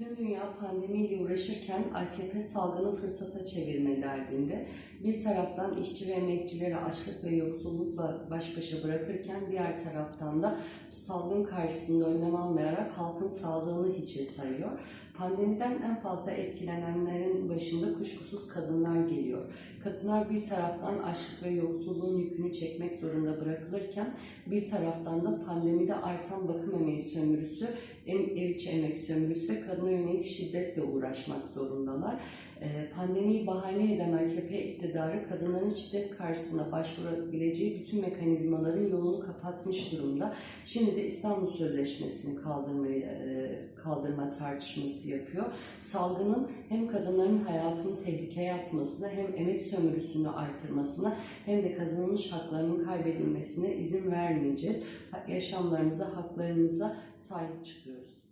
Tüm dünya pandemiyle uğraşırken AKP salgını fırsata çevirme derdinde. Bir taraftan işçi ve emekçileri açlık ve yoksullukla baş başa bırakırken diğer taraftan da salgın karşısında önlem almayarak halkın sağlığını hiçe sayıyor. Pandemiden en fazla etkilenenlerin başında kuşkusuz kadınlar geliyor. Kadınlar bir taraftan açlık ve yoksulluğun yükünü çekmek zorunda bırakılırken bir taraftan da pandemide artan bakım emeği sömürüsü, ev içi emek sömürüsü ve kadına yönelik şiddetle uğraşmak zorundalar. Ee, Pandemiyi bahane eden AKP iktidarı kadınların şiddet karşısında başvurabileceği bütün mekanizmaların yolunu kapatmış durumda. Şimdi de İstanbul Sözleşmesi'ni e, kaldırma tartışması yapıyor. Salgının hem kadınların hayatını tehlikeye atmasına hem emek sömürüsünü artırmasına hem de kazanılmış haklarının kaybedilmesine izin vermeyeceğiz. Yaşamlarımıza, haklarımıza sahip çıkıyoruz.